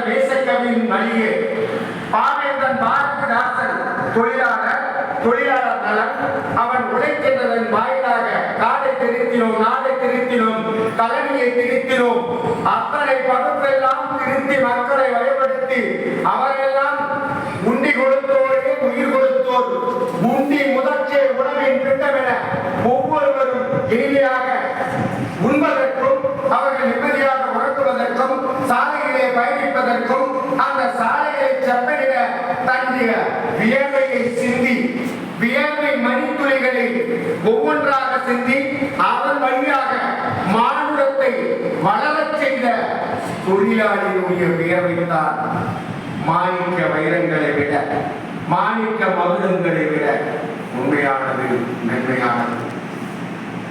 தேசக்கவியின் வழியே பாவேந்தன் பாரதிதாசன் தொழிலாளர் தொழிலாளர் நலன் அவன் உழைக்கின்றதன் வாயிலாக காலை திருத்தினோம் நாளை திருத்தினோம் தலைமையை திருத்தினோம். அத்தனை பகுப்பெல்லாம் திருத்தி மக்களை வயப்படுத்தி அவரெல்லாம் பயணிப்பதற்கும் அந்த சாலையை செப்பனிட தன்னுடைய வியர்வையை சிந்தி வியர்வை மணித்துளிகளை ஒவ்வொன்றாக சிந்தி அதன் வழியாக மானுடத்தை வளரச் செய்த தொழிலாளியுடைய வியர்வைத்தான் மாணிக்க வைரங்களை விட மாணிக்க மகுடங்களை விட உண்மையானது நன்மையானது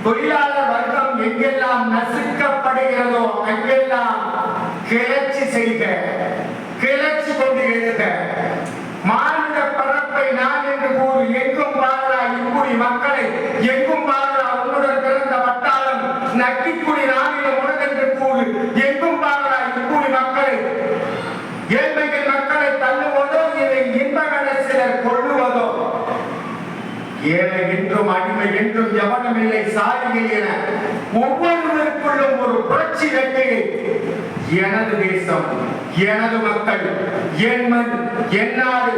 தொழிலாளர் வர்க்கம் எங்கெல்லாம் நசுக்கப்படுகிறதோ அங்கெல்லாம் கிளர்ச்சி செய்த கிளர்ச்சி கொண்டு எழுத மாநில பரப்பை நான் என்று கூறு எங்கும் பாரா இக்குடி மக்களை எங்கும் பாரா உன்னுடன் பிறந்த வட்டாரம். நக்கிக்குடி நாளிலும் உனக்கென்று கூறு எங்கும் பாரா இக்குடி மக்களை. ஏழ்மைகள் மக்களை தள்ளுவதோ இதை இன்பகன சிலர் கொள்ளுவதோ. ஏழை என்றும் அடிமை என்றும் எவனமில்லை சாதிகள் என ஒவ்வொருவருக்குள்ளும் ஒரு புரட்சி வெற்றியை எனது தேசம் எனது மக்கள் என் மண் என் நாடு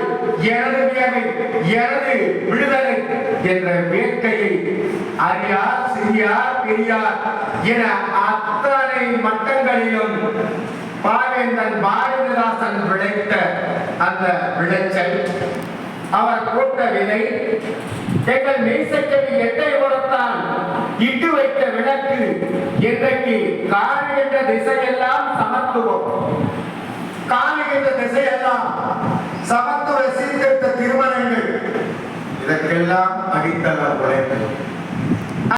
எனது வியவை எனது விடுதலை என்ற வேட்கையை அறியார் சிறியார் பெரியார் என அத்தனை மட்டங்களிலும் பாவேந்தன் பாரதிதாசன் விளைத்த அந்த விளைச்சல். அவர் போட்ட விதை எங்கள் மெய்சக்கவி எட்டை உரத்தான் இட்டு வைத்த விளக்கு இன்றைக்கு காணுகின்ற திசையெல்லாம் சமத்துவம். காணுகின்ற திசையெல்லாம் சமத்துவ சீர்திருத்த திருமணங்கள். இதற்கெல்லாம் அடித்தள உழைப்பு